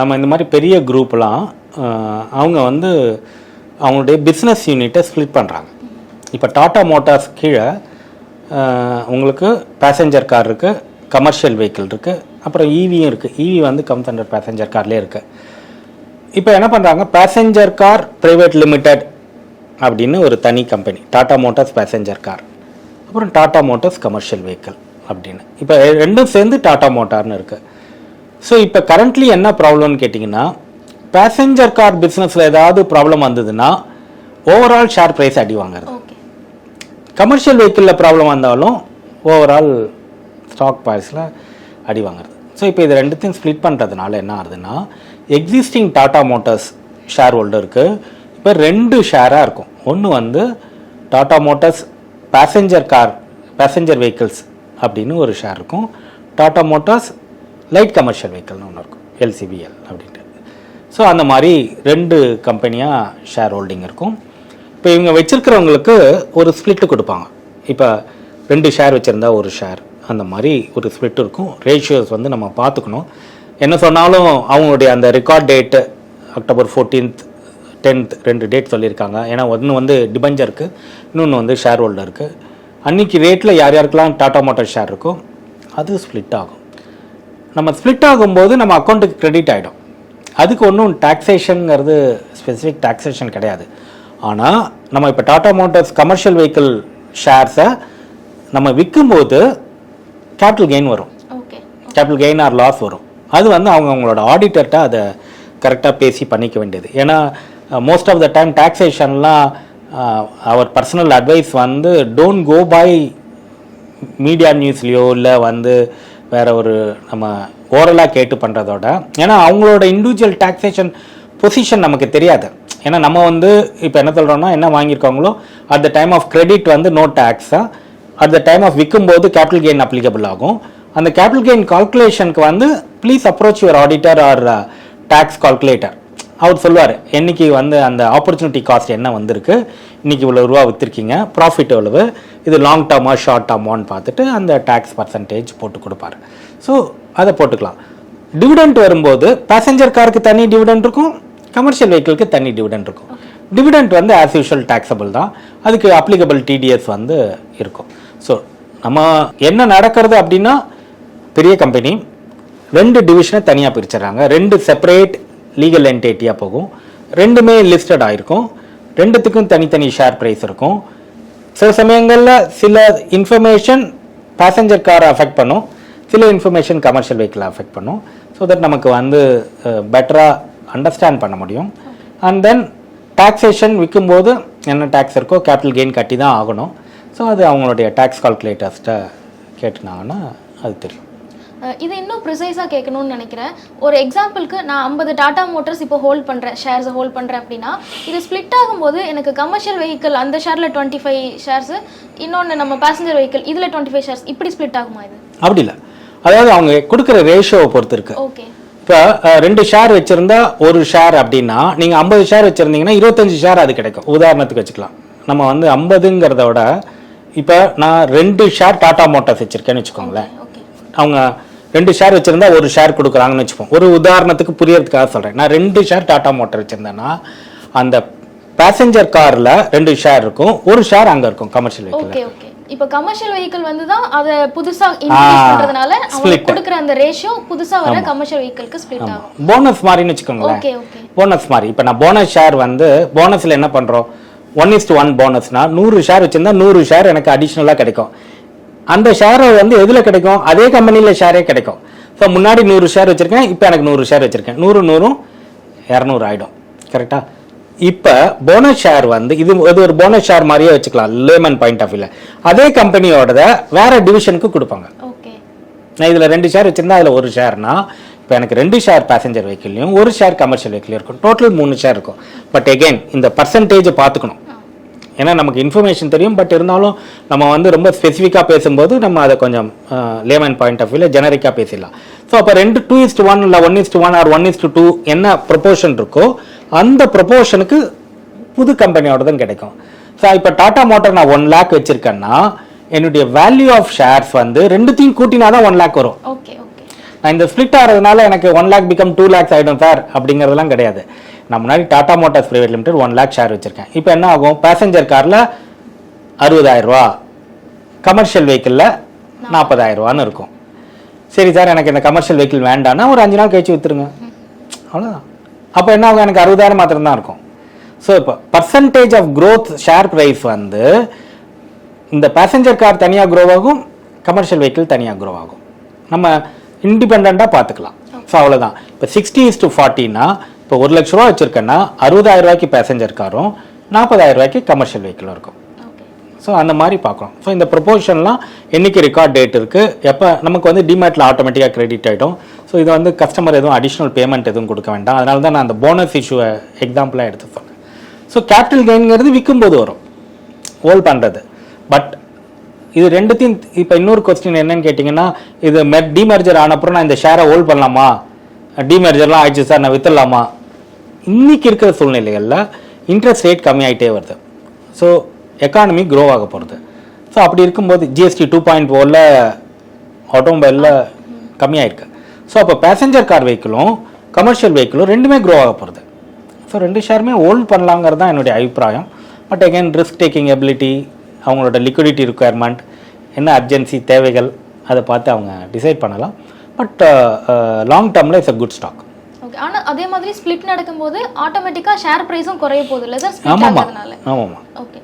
நம்ம இந்த மாதிரி பெரிய குரூப்லாம் அவங்க வந்து அவங்களுடைய பிஸ்னஸ் யூனிட்டை ஸ்ப்ளிட் பண்ணுறாங்க இப்போ டாடா மோட்டார்ஸ் கீழே உங்களுக்கு பேசஞ்சர் கார் இருக்குது கமர்ஷியல் வெஹிக்கிள் இருக்குது அப்புறம் ஈவியும் இருக்குது ஈவி வந்து கம்ஸ் அண்டர் பேசஞ்சர் கார்லேயே இருக்குது இப்போ என்ன பண்ணுறாங்க பேசஞ்சர் கார் பிரைவேட் லிமிடெட் அப்படின்னு ஒரு தனி company Tata Motors passenger car அப்புறம் டாடா மோட்டார்ஸ் கமர்ஷியல் வெஹிக்கிள் அப்படின்னு. இப்போ ரெண்டும் சேர்ந்து டாடா மோட்டார்னு இருக்குது ஸோ இப்போ கரண்ட்லி என்ன ப்ராப்ளம்னு கேட்டிங்கன்னா பேசஞ்சர் கார் பிஸ்னஸில் ஏதாவது ப்ராப்ளம் வந்ததுன்னா ஓவரால் ஷேர் ப்ரைஸ் அடி வாங்குறது. கமர்ஷியல் வெஹிக்கிளில் ப்ராப்ளம் வந்தாலும் ஓவரால் ஸ்டாக் ப்ரைஸில் அடி வாங்குறது. ஸோ இப்போ இது ரெண்டுத்தையும் ஸ்ப்ளிட் பண்ணுறதுனால என்ன ஆகுதுன்னா எக்ஸிஸ்டிங் டாடா மோட்டார்ஸ் ஷேர் ஹோல்டருக்கு இப்போ ரெண்டு ஷேராக இருக்கும். ஒன்று வந்து Tata Motors passenger car passenger vehicles அப்படின்னு ஒரு ஷேர் இருக்கும். டாடா மோட்டார்ஸ் லைட் கமர்ஷியல் வெஹிக்கிள்னு ஒன்று இருக்கும். எல்சிபிஎல் அப்படின்ட்டு. ஸோ அந்த மாதிரி ரெண்டு கம்பெனியாக ஷேர் ஹோல்டிங் இருக்கும். இப்போ இவங்க வச்சுருக்கிறவங்களுக்கு ஒரு ஸ்ப்ளிட்டு கொடுப்பாங்க. இப்போ ரெண்டு ஷேர் வச்சுருந்தா ஒரு ஷேர் அந்த மாதிரி ஒரு ஸ்ப்ளிட் இருக்கும். ரேஷியோஸ் வந்து நம்ம பார்த்துக்கணும். என்ன சொன்னாலும் அவங்களுடைய அந்த record date October fourteenth tenth ரெண்டு டேட் சொல்லியிருக்காங்க. ஏன்னா ஒன்று வந்து டிபஞ்சருக்கு இன்னொன்று வந்து ஷேர் ஹோல்டருக்கு அன்னைக்கு ரேட்டில் யார் யாருக்கெல்லாம் டாடா மோட்டார் ஷேர் இருக்கோ அது ஸ்ப்ளிட் ஆகும். நம்ம ஸ்ப்ளிட் ஆகும்போது நம்ம அக்கௌண்ட்டுக்கு கிரெடிட் ஆகிடும் அதுக்கு ஒன்றும் டாக்ஸேஷனுங்கிறது ஸ்பெசிஃபிக் டாக்ஸேஷன் கிடையாது. ஆனால் நம்ம இப்போ டாடா மோட்டார்ஸ் கமர்ஷியல் வெஹிக்கிள் ஷேர்ஸை நம்ம விற்கும்போது கேபிட்டல் கெயின் வரும். கேபிட்டல் கெயின் ஆர் லாஸ் வரும். அது வந்து அவங்க அவங்களோட ஆடிட்டர்கிட்ட அதை கரெக்டாக பேசி பண்ணிக்க வேண்டியது. ஏன்னா மோஸ்ட் ஆஃப் த டைம் டாக்ஸேஷன்லாம் அவர் பர்சனல் அட்வைஸ் வந்து டோன்ட் கோ பை மீடியா நியூஸ்லேயோ இல்லை வந்து வேற ஒரு நம்ம ஓரலாக கேட்டு பண்ணுறதோட ஏன்னா அவங்களோட இண்டிவிஜுவல் டாக்ஸேஷன் பொசிஷன் நமக்கு தெரியாது. ஏன்னா நம்ம வந்து இப்போ என்ன சொல்கிறோம்னா என்ன வாங்கியிருக்காங்களோ at the time of credit வந்து நோ டேக்ஸாக அட் த டைம் ஆஃப் விற்கும்போது கேபிட்டல் கெயின் அப்ளிகபிள் ஆகும். அந்த கேபிட்டல் கெயின் கால்குலேஷனுக்கு வந்து please approach your auditor or tax calculator அவர் சொல்லுவார் என்னைக்கு வந்து அந்த ஆப்பர்ச்சுனிட்டி காஸ்ட் என்ன வந்திருக்கு? இன்னைக்கு இவ்வளோ ரூபா விற்றுருக்கீங்க ப்ராஃபிட் எவ்வளவு? இது லாங் டேர்மா ஷார்ட் டேர்மான்னு பார்த்துட்டு அந்த டேக்ஸ் பர்சன்டேஜ் போட்டு கொடுப்பாரு. ஸோ அதை போட்டுக்கலாம். டிவிடெண்ட் வரும்போது பேசஞ்சர் காருக்கு தனி டிவிடெண்ட் இருக்கும் கமர்ஷியல் வெஹிக்கிளுக்கு தனி டிவிடெண்ட் இருக்கும். டிவிடெண்ட் வந்து ஆஸ் யூஷுவல் டேக்ஸபிள் தான். அதுக்கு அப்ளிகபிள் டிடிஎஸ் வந்து இருக்கும். ஸோ நம்ம என்ன நடக்கிறது அப்படின்னா பெரிய கம்பெனி ரெண்டு டிவிஷனை தனியாக பிரிச்சிடறாங்க. ரெண்டு செப்பரேட் லீகல் என்டேட்டியாக போகும். ரெண்டுமே லிஸ்டட் ஆயிருக்கும். ரெண்டுத்துக்கும் தனித்தனி ஷேர் ப்ரைஸ் இருக்கும். சில சமயங்களில் சில இன்ஃபர்மேஷன் பேசஞ்சர் காரை அஃபெக்ட் பண்ணும். சில இன்ஃபர்மேஷன் கமர்ஷியல் வெஹிக்கிளை அஃபெக்ட் பண்ணும். ஸோ தட் நமக்கு வந்து பெட்டராக அண்டர்ஸ்டாண்ட் பண்ண முடியும். அண்ட் தென் டாக்ஸேஷன் விற்கும்போது என்ன டேக்ஸ் இருக்கோ கேபிட்டல் கெயின் கட்டி தான் ஆகணும். ஸோ அது அவங்களுடைய டேக்ஸ் கால்குலேட்டர்ஸ்கிட்ட கேட்டுனாங்கன்னா அது தெரியும். இது இன்னும் ப்ரிசைஸாக கேட்கணும்னு நினைக்கிறேன். ஒரு எக்ஸாம்பிளுக்கு நான் ஐம்பது டாடா மோட்டர்ஸ் இப்போ ஹோல்ட் பண்ணுறேன் ஷேர்ஸை ஹோல்ட் பண்ணுறேன் அப்படின்னா இது ஸ்ப்ளிட் ஆகும்போது எனக்கு கமர்ஷியல் வெஹிக்கிள் அந்த ஷேரில் டுவெண்ட்டி ஃபைவ் ஷேர்ஸ் இன்னொன்று நம்ம பேசஞ்சர் வெஹிக்கிள் இதில் டுவெண்ட்டி ஃபைவ் ஷேர்ஸ் இப்படி ஸ்ப்ளிட் ஆகுமா இது? அப்படி இல்லை. அதாவது அவங்க கொடுக்குற ரேஷியோவை பொறுத்து இருக்கு. ஓகே இப்போ ரெண்டு ஷேர் வச்சிருந்தா ஒரு ஷேர் அப்படின்னா நீங்க ஐம்பது ஷேர் வச்சிருந்தீங்கன்னா இருபத்தஞ்சு ஷேர் அது கிடைக்கும். உதாரணத்துக்கு வச்சுக்கலாம். நம்ம வந்து ஐம்பதுங்கிறத விட இப்போ நான் ரெண்டு ஷேர் டாடா மோட்டார்ஸ் வச்சிருக்கேன்னு வச்சுக்கோங்களேன். அவங்க ரெண்டு ஷேர் வச்சிருந்தா ஒரு ஷேர் கொடுக்குறாங்கன்னு வச்சுப்போம். ஒரு உதாரணத்துக்கு புரியறதுக்காக சொல்றேன். நான் ரெண்டு ஷேர் டாடா மோட்டார் வச்சிருந்தேன்னா அந்த பேசஞ்சர் கார்ல ரெண்டு ஷேர் இருக்கும். ஒரு ஷேர் அங்க இருக்கும் கமர்ஷியல் வெஹிக்கிள் இப்போ கமர்ஷியல் வெஹிக்கிள் வந்து தான் அதை புதுசா இன்க்ரீஸ் பண்றதுனால அவங்க split. கொடுக்குற அந்த ரேஷியோ புதுசா வர கமர்ஷியல் வெஹிக்கிள்க்கு ஸ்ப்ளிட் ஆகும். போனஸ் மாதிரின்னு வச்சுக்கோங்களேன். ஓகே ஓகே போனஸ் மாதிரி இப்போ நான் போனஸ் ஷேர் வந்து போனஸில் என்ன பண்ணுறோம் ஒன் இஸ்ட் ஒன் போனஸ்னா நூறு ஷேர் வச்சிருந்தா நூறு ஷேர் எனக்கு அடிஷ்னலாக கிடைக்கும். அந்த ஷேர் வந்து எதில் கிடைக்கும்? அதே கம்பெனியில் ஷேரே கிடைக்கும். ஸோ முன்னாடி நூறு ஷேர் வச்சிருக்கேன் இப்போ எனக்கு நூறு ஷேர் வச்சிருக்கேன். நூறு நூறும் இரநூறு ஆயிடும். கரெக்டா இப்போ போனஸ் ஷேர் வந்து இது இது ஒரு போனஸ் ஷேர் மாதிரியே வச்சுக்கலாம் லேமன் பாயிண்ட் ஆஃப் வியூல அதே கம்பெனியோட வேற டிவிஷனுக்கு கொடுப்பாங்க. ஓகே நான் இதில் ரெண்டு ஷேர் வச்சிருந்தா அதில் ஒரு ஷேர்னா இப்போ எனக்கு ரெண்டு ஷேர் பேசஞ்சர் வெஹிக்கிள்லையும் ஒரு ஷேர் கமர்ஷியல் வெஹிக்கிள் இருக்கும். டோட்டல் மூணு ஷேர் இருக்கும். பட் எகைன் இந்த பர்சன்டேஜை பார்த்துக்கணும் ஏன்னா நமக்கு இன்ஃபர்மேஷன் தெரியும் பட் இருந்தாலும் நம்ம வந்து ரொம்ப ஸ்பெசிஃபிக்காக பேசும்போது நம்ம அதை கொஞ்சம் லேமன் பாயிண்ட் ஆஃப் வியூவில் ஜெனரிக்காக பேசிடலாம். ஸோ அப்போ ரெண்டு டூ இஸ்ட் ஒன் இல்லை one is one or one is two என்ன ப்ரொபோர்ஷன் இருக்கோ அந்த ப்ரொபோர்ஷனுக்கு புது கம்பெனியோட தான் கிடைக்கும். ஸோ இப்போ டாடா மோட்டார் நான் ஒன் லேக் வச்சிருக்கேன்னா என்னுடைய வேல்யூ ஆஃப் ஷேர்ஸ் வந்து ரெண்டுத்தையும் கூட்டினா தான் ஒன் லேக் வரும் நான் இந்த ஸ்ப்ளிட் ஆகிறதுனால எனக்கு one lakh become two lakhs ஆகிடும் சார் அப்படிங்கிறதெல்லாம் கிடையாது. நான் முன்னாடி Tata motors private limited one lakh share வச்சிருக்கேன். இப்போ என்ன ஆகும்? பேசஞ்சர் காரில் அறுபதாயிரம் ரூபா. கமர்ஷியல் வெஹிக்கிளில் நாற்பதாயிரம் ரூபான்னு இருக்கும். சரி சார் எனக்கு இந்த கமர்ஷியல் வெஹிக்கிள் வேண்டாம்னா ஒரு அஞ்சு நாள் கழிச்சு வித்துருங்க. அவ்வளோதான் அப்போ என்ன ஆகும்? எனக்கு அறுபதாயிரம் மாத்திரம் தான் இருக்கும். ஸோ இப்போ percentage of growth share price வந்து இந்த பேசஞ்சர் கார் தனியாக க்ரோ ஆகும் கமர்ஷியல் வெஹிக்கிள் தனியாக க்ரோ ஆகும். நம்ம இண்டிபெண்ட்டாக பார்த்துக்கலாம். ஸோ அவ்வளோதான் இப்போ சிக்ஸ்டி இஸ் டு ஃபார்ட்டினா இப்போ ஒரு லட்ச ரூபா வச்சுருக்கேன்னா அறுபதாயிரம் ரூபாய்க்கு பேசஞ்சர் காரும் நாற்பதாயிரம் ரூபாய்க்கு கமர்ஷியல் வெஹிக்கிளும் இருக்கும். ஸோ அந்த மாதிரி பார்க்குறோம் ஸோ இந்த ப்ரொபோஷன்லாம் என்னைக்கு ரெக்கார்ட் டேட் இருக்குது எப்போ நமக்கு வந்து டிமேட்டில் ஆட்டோமேட்டிக்காக கிரெடிட் ஆகிடும் ஸோ இது வந்து கஸ்டமர் எதுவும் அடிஷ்னல் பேமெண்ட் எதுவும் கொடுக்க வேண்டாம். அதனால தான் நான் அந்த போனஸ் இஷ்யூவை எக்ஸாம்பிளாக எடுத்து சொன்னேன். ஸோ கேபிட்டல் கெயின்ங்கிறது விற்கும்போது வரும். ஹோல்ட் பண்ணுறது பட் இது ரெண்டுத்தையும் இப்போ இன்னொரு கொஸ்டின் என்னன்னு கேட்டிங்கன்னா இது மெட் டிமர்ஜர் ஆனப்புறம் நான் இந்த ஷேரை ஹோல்ட் பண்ணலாமா? டிமர்ஜர்லாம் ஆயிடுச்சு சார் நான் வித்துடலாமா? இன்றைக்கி இருக்கிற சூழ்நிலைகளில் இன்ட்ரெஸ்ட் ரேட் கம்மியாகிட்டே வருது. ஸோ எக்கானமி க்ரோ ஆக போகிறது ஸோ அப்படி இருக்கும்போது ஜிஎஸ்டி டூ பாயிண்ட் ஃபோரில் ஆட்டோமொபைலில் கம்மியாயிருக்கு. ஸோ அப்போ பேசஞ்சர் கார் வெஹிக்கிளும் கமர்ஷியல் வெஹிக்கிளும் ரெண்டுமே க்ரோ ஆக போகிறது ஸோ ரெண்டு ஷேருமே ஹோல்ட் பண்ணலாங்கிறது தான் என்னுடைய அபிப்பிராயம். But again risk taking ability அவங்களோட லிக்விடிட்டி ரிக்குயர்மெண்ட் என்ன அர்ஜென்சி தேவைகள் அதை பார்த்து அவங்க டிசைட் பண்ணலாம். பட் லாங் டேர்மில் இட்ஸ் அ குட் ஸ்டாக் ஆனா அதே மாதிரி ஸ்ப்ளிட் நடக்கும்போது ஆட்டோமேட்டிக்கா ஷேர் பிரைஸும் குறைய போகுது இல்லை சார் ஸ்ப்ளிட் ஆகிறதுனால. ஓகே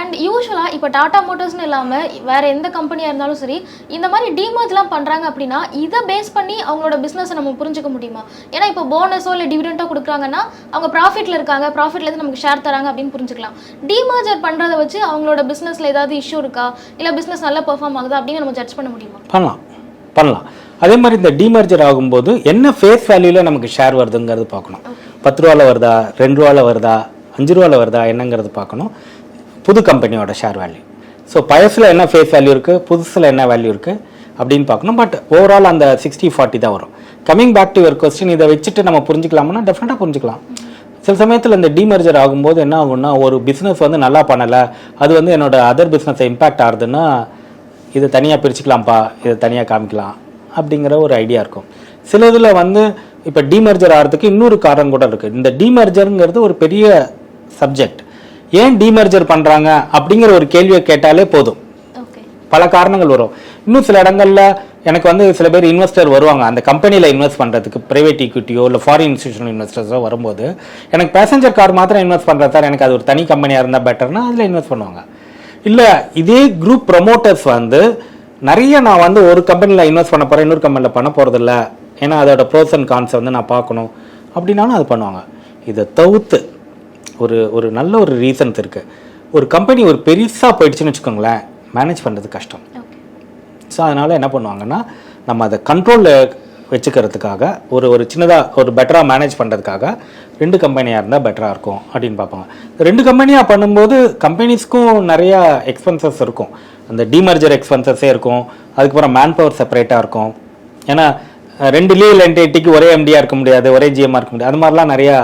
அண்ட் யூஸ்வலாக இப்போ டாடா மோட்டார்ஸ்னு இல்லாமல் வேறு எந்த கம்பெனியாக இருந்தாலும் சரி இந்த மாதிரி டிமர்ஜ்லாம் பண்ணுறாங்க அப்படின்னா இதை பேஸ் பண்ணி அவங்களோட பிஸ்னஸை நம்ம புரிஞ்சுக்க முடியுமா? ஏன்னா இப்போ போனஸோ இல்லை டிவிடெண்டோ கொடுக்குறாங்கன்னா அவங்க ப்ராஃபிட்டில் இருக்காங்க ப்ராஃபிட்லேருந்து நமக்கு ஷேர் தராங்க அப்படின்னு புரிஞ்சுக்கலாம். டிமர்ஜர் பண்ணுறதை வச்சு அவங்களோட பிஸ்னஸில் ஏதாவது இஷ்யூ இருக்கா? இல்லை பிஸ்னஸ் நல்லா பெர்ஃபார்ம் ஆகுதா அப்படின்னு நம்ம ஜட்ஜ் பண்ண முடியுமா? பண்ணலாம். பண்ணலாம். அதே மாதிரி இந்த டிமர்ஜர் ஆகும்போது என்ன ஃபேஸ் வேல்யூல நமக்கு ஷேர் வருதுங்கிறது பார்க்கணும். பத்து ரூபால வருதா? ரெண்டு ரூபால வருதா? அஞ்சு ரூபால வருதா? என்னங்கிறது பார்க்கணும். புது கம்பெனியோட ஷேர் வேல்யூ ஸோ பழசில் என்ன ஃபேஸ் வேல்யூ இருக்குது புதுசில் என்ன வேல்யூ இருக்குது அப்படின்னு பார்க்கணும். பட் ஓவரால் அந்த சிக்ஸ்டி ஃபார்ட்டி தான் வரும். Coming back to your question இதை வச்சுட்டு நம்ம புரிஞ்சுக்கலாம்னா டெஃபினட்டாக புரிஞ்சுக்கலாம். சில சமயத்தில் இந்த டிமர்ஜர் ஆகும்போது என்ன ஆகும்னா ஒரு பிஸ்னஸ் வந்து நல்லா பண்ணலை. அது வந்து என்னோட அதர் பிஸ்னஸை இம்பேக்ட் ஆகுதுன்னா இதை தனியாக பிரிச்சுக்கலாம்ப்பா இதை தனியாக காமிக்கலாம் அப்படிங்கிற ஒரு ஐடியா இருக்கும். சில இதில் வந்து இப்போ டிமர்ஜர் ஆகிறதுக்கு இன்னொரு காரணம் கூட இருக்குது இந்த டிமர்ஜருங்கிறது ஒரு பெரிய சப்ஜெக்ட் ஏன் டிமர்ஜர் பண்ணுறாங்க அப்படிங்கிற ஒரு கேள்வியை கேட்டாலே போதும். பல காரணங்கள் வரும். இன்னும் சில இடங்கள்ல எனக்கு வந்து சில பேர் இன்வெஸ்டர் வருவாங்க. அந்த கம்பெனியில் இன்வெஸ்ட் பண்ணுறதுக்கு பிரைவேட் ஈக்விட்டியோ இல்லை ஃபாரின் இன்ஸ்டியூஷனல் இன்வெஸ்டர்ஸோ வரும்போது எனக்கு பேசஞ்சர் கார் மாத்திரம் இன்வெஸ்ட் பண்ணுறது சார் எனக்கு அது ஒரு தனி கம்பெனியாக இருந்தால் பெட்டர்னா அதில் இன்வெஸ்ட் பண்ணுவாங்க. இல்லை இதே குரூப் ப்ரொமோட்டர்ஸ் வந்து நிறைய நான் வந்து ஒரு கம்பெனியில் இன்வெஸ்ட் பண்ண போகிறேன் இன்னொரு கம்பெனியில் பண்ண போகிறதில்ல ஏன்னா அதோட ப்ரோஸ் அண்ட் கான்ஸை வந்து நான் பார்க்கணும். அப்படின்னாலும் அது பண்ணுவாங்க. இதை தவிர்த்து ஒரு ஒரு நல்ல ஒரு ரீசன்ஸ் இருக்குது ஒரு கம்பெனி ஒரு பெருசாக போயிடுச்சுன்னு வச்சுக்கோங்களேன் மேனேஜ் பண்ணுறது கஷ்டம். ஸோ அதனால் என்ன பண்ணுவாங்கன்னா நம்ம அதை கண்ட்ரோலில் வச்சுக்கிறதுக்காக ஒரு ஒரு சின்னதாக ஒரு பெட்டராக மேனேஜ் பண்ணுறதுக்காக ரெண்டு கம்பெனியாக இருந்தால் பெட்டராக இருக்கும் அப்படின்னு பார்ப்பாங்க. ரெண்டு கம்பெனியாக பண்ணும்போது கம்பெனிஸ்க்கும் நிறையா எக்ஸ்பென்சஸ் இருக்கும். அந்த டிமர்ஜர் எக்ஸ்பென்சஸே இருக்கும். அதுக்கப்புறம் மேன் பவர் செப்பரேட்டாக இருக்கும். ஏன்னா ரெண்டு லீவ் என்டிட்டிக்கு ஒரே எம்டியாக இருக்க முடியாது ஒரே ஜிஎம்மாக இருக்க முடியாது. அது மாதிரிலாம் நிறையா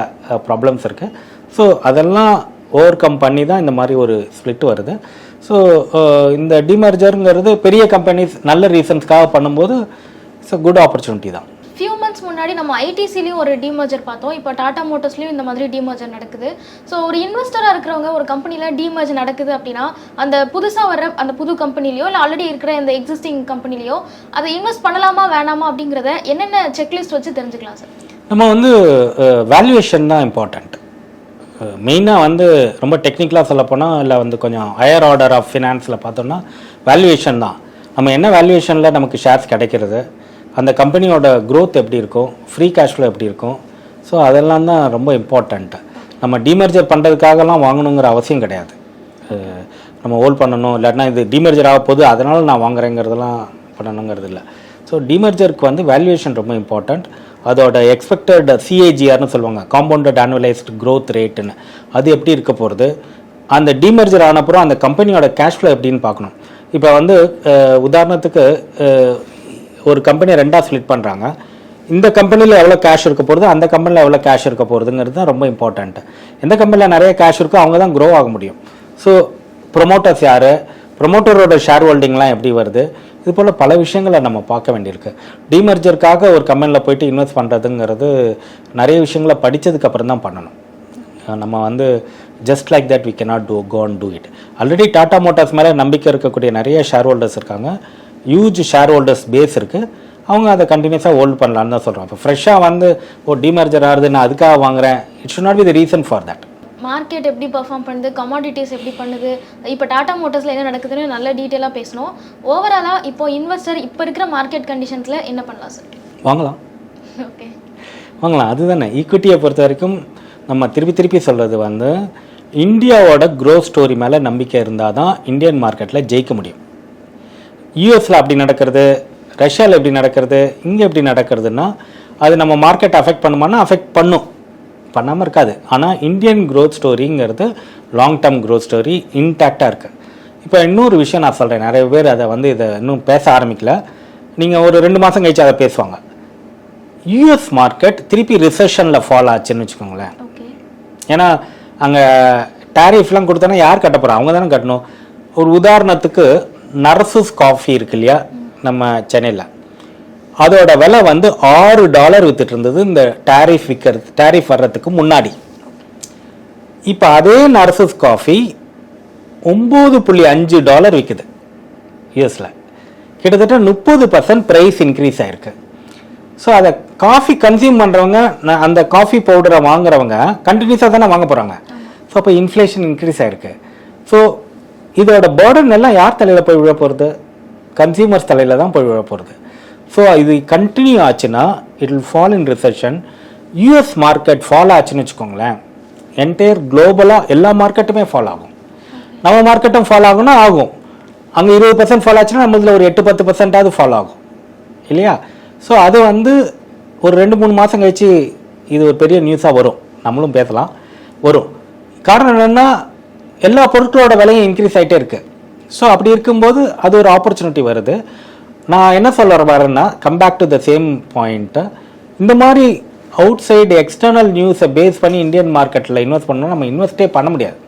ப்ராப்ளம்ஸ் இருக்குது ஸோ அதெல்லாம் ஓவர் கம் பண்ணி தான் இந்த மாதிரி ஒரு ஸ்ப்ளிட் வருது. ஸோ இந்த டிமர்ஜருங்கிறது பெரிய கம்பெனிஸ் நல்ல ரீசன்ஸ்க்காக பண்ணும்போது இட்ஸ் அ குட் ஆப்பர்ச்சுனிட்டி தான். ஃபியூ மந்த்ஸ் முன்னாடி நம்ம ஐடிசிலையும் ஒரு டிமர்ஜர் பார்த்தோம். இப்போ டாடா மோட்டர்ஸ்லையும் இந்த மாதிரி டிமர்ஜர் நடக்குது. ஸோ ஒரு இன்வெஸ்டராக இருக்கிறவங்க ஒரு கம்பெனியில் டிமர்ஜ் நடக்குது அப்படின்னா அந்த புதுசாக வர அந்த புது கம்பெனிலையோ இல்லை ஆல்ரெடி இருக்கிற இந்த எக்ஸிஸ்டிங் கம்பெனிலையோ அதை இன்வெஸ்ட் பண்ணலாமா வேணாமா அப்படிங்கிறத என்னென்ன செக்லிஸ்ட் வச்சு தெரிஞ்சுக்கலாம் சார் நம்ம வந்து வேல்யூவேஷன் தான் இம்பார்ட்டண்ட் மெயினாக வந்து ரொம்ப டெக்னிக்கலாக சொல்லப்போனால் இல்லை வந்து கொஞ்சம் ஹையர் ஆர்டர் ஆஃப் ஃபினான்ஸில் பார்த்தோம்னா வேல்யூவேஷன் தான். நம்ம என்ன வேல்யூவேஷனில் நமக்கு ஷேர்ஸ் கிடைக்கிறது? அந்த கம்பெனியோட க்ரோத் எப்படி இருக்கும்? ஃப்ரீ கேஷ் ஃப்ளோ எப்படி இருக்கும்? ஸோ அதெல்லாம் தான் ரொம்ப இம்பார்ட்டண்ட்டு நம்ம டிமர்ஜர் பண்ணுறதுக்காகலாம் வாங்கணுங்கிற அவசியம் கிடையாது. நம்ம ஹோல்ட் பண்ணணும். இல்லாட்டினா இது டிமர்ஜர் ஆக போகுது. அதனால் நான் வாங்குறேங்கிறதெல்லாம் பண்ணணுங்கிறது இல்லை ஸோ டிமர்ஜருக்கு வந்து வேல்யூவேஷன் ரொம்ப இம்பார்ட்டண்ட் அதோட எக்ஸ்பெக்டட் சிஏஜிஆர்னு சொல்லுவாங்க. காம்பவுண்டட் ஆனுவலைஸ்டு க்ரோத் ரேட்டுன்னு அது எப்படி இருக்க போகிறது அந்த டிமர்ஜர் ஆனப்புறம் அந்த கம்பெனியோட கேஷ் ஃப்ளோ எப்படின்னு பார்க்கணும். இப்போ வந்து உதாரணத்துக்கு ஒரு கம்பெனியை ரெண்டாக ஸ்ப்ளிட் பண்ணுறாங்க இந்த கம்பெனியில் எவ்வளோ கேஷ் இருக்க போகிறது அந்த கம்பெனியில் எவ்வளோ கேஷ் இருக்க போகிறதுங்கிறது தான் ரொம்ப இம்பார்ட்டண்ட்டு எந்த கம்பெனியில் நிறைய கேஷ் இருக்கோ அவங்க தான் க்ரோ ஆக முடியும். ஸோ ப்ரொமோட்டர்ஸ் யார்? ப்ரொமோட்டரோட ஷேர் ஹோல்டிங்லாம் எப்படி வருது? இது போல் பல விஷயங்களை நம்ம பார்க்க வேண்டியிருக்கு. டிமர்ஜருக்காக ஒரு கம்பெனியில் போயிட்டு இன்வெஸ்ட் பண்ணுறதுங்கிறது நிறைய விஷயங்களை படித்ததுக்கப்புறம் தான் பண்ணணும். நம்ம வந்து just like that we cannot to go and do it already Tata motors மேலே நம்பிக்கை இருக்கக்கூடிய நிறைய ஷேர் ஹோல்டர்ஸ் இருக்காங்க. ஹியூஜ் ஷேர் ஹோல்டர்ஸ் பேஸ் இருக்குது அவங்க அதை கண்டினியூஸாக ஹோல்ட் பண்ணலான்னு தான் சொல்கிறோம் இப்போ ஃப்ரெஷ்ஷாக வந்து ஓ டிமர்ஜர் ஆகுது நான் அதுக்காக வாங்குறேன். It should not be the reason for that market எப்படி பெர்ஃபார்ம் பண்ணுது? கமாடிட்டிஸ் எப்படி பண்ணுது? இப்போ டாடா மோட்டர்ஸில் என்ன நடக்குதுன்னு நல்ல டீட்டெயிலாக பேசணும். ஓவராலாக இப்போ இன்வெஸ்டர் இப்போ இருக்கிற மார்க்கெட் கண்டிஷன்ஸில் என்ன பண்ணலாம் சார் வாங்கலாம். ஓகே வாங்கலாம். அதுதானே. ஈக்விட்டியை பொறுத்த வரைக்கும் நம்ம திருப்பி திருப்பி சொல்கிறது வந்து இந்தியாவோட growth ஸ்டோரி மேலே நம்பிக்கை இருந்தால் தான் இந்தியன் மார்க்கெட்டில் ஜெயிக்க முடியும். யூஎஸில் அப்படி நடக்கிறது ரஷ்யாவில் எப்படி நடக்கிறது இங்கே எப்படி நடக்கிறதுன்னா அது நம்ம மார்க்கெட் அஃபெக்ட் பண்ணுமானா அஃபெக்ட் பண்ணும். பண்ணாமல் இருக்காது. ஆனால் இந்தியன் growth ஸ்டோரிங்கிறது லாங் டேர்ம் growth ஸ்டோரி இன்டாக்டாக இருக்குது இப்போ இன்னொரு விஷயம் நான் சொல்கிறேன் நிறைய பேர் அதை வந்து இதை இன்னும் பேச ஆரம்பிக்கல. நீங்கள் ஒரு ரெண்டு மாதம் கழிச்சு அதை பேசுவாங்க. யூஎஸ் மார்க்கெட் திருப்பி ரிசெஷனில் ஃபாலோ ஆச்சுன்னு வச்சுக்கோங்களேன். ஏன்னா அங்கே டேரிஃப்லாம் கொடுத்தோன்னா யார் கட்ட போகிறா அவங்க தானே கட்டணும். ஒரு உதாரணத்துக்கு நர்சஸ் காஃபி இருக்கு இல்லையா? நம்ம சென்னையில். அதோட விலை வந்து ஆறு டாலர் வித்துட்டு இருந்தது இந்த டேரிஃப் விற்கிறது டேரிஃப் வர்றதுக்கு முன்னாடி. இப்போ அதே நர்சஸ் காஃபி ஒம்பது புள்ளி அஞ்சு டாலர் விற்குது யூஎஸில் கிட்டத்தட்ட முப்பது பர்சன்ட் ப்ரைஸ் இன்க்ரீஸ் ஆகிருக்கு ஸோ அதை காஃபி கன்சியூம் பண்ணுறவங்க அந்த காஃபி பவுடரை வாங்குறவங்க கண்டினியூஸாக தானே வாங்க போகிறாங்க ஸோ அப்போ இன்ஃப்ளேஷன் இன்க்ரீஸ் ஆகிருக்கு ஸோ இதோட பேர்டன் எல்லாம் யார் தலையில் போய் விழ போகிறது கன்சியூமர்ஸ் தலையில் தான் போய் விழ போகிறது ஸோ இது கண்டினியூ ஆச்சுன்னா it will fall in recession US market fall ஆச்சுன்னு வச்சுக்கோங்களேன். என்டையர் குளோபலாக எல்லா மார்க்கெட்டுமே ஃபால் ஆகும். நம்ம மார்க்கெட்டும் ஃபால் ஆகும்னா ஆகும். அங்கே இருபது பர்சன்ட் ஃபால் ஆச்சுன்னா நம்மளதில் ஒரு எட்டு பத்து பர்சன்டாவது ஃபால் ஆகும். இல்லையா? ஸோ அது வந்து ஒரு ரெண்டு மூணு மாதம் கழிச்சு இது ஒரு பெரிய நியூஸாக வரும். நம்மளும் பேசலாம். வரும். காரணம் என்னென்னா எல்லா பொருட்களோட விலையும் இன்க்ரீஸ் ஆகிட்டே இருக்குது ஸோ அப்படி இருக்கும்போது அது ஒரு ஆப்பர்ச்சுனிட்டி வருது. நான் என்ன சொல்ல வரேன்னா come back to the same point இந்த மாதிரி அவுட் சைடு எக்ஸ்டர்னல் நியூஸை பேஸ் பண்ணி இந்தியன் மார்க்கெட்டில் இன்வெஸ்ட் பண்ணோம் நம்ம இன்வெஸ்ட்டே பண்ண முடியாது.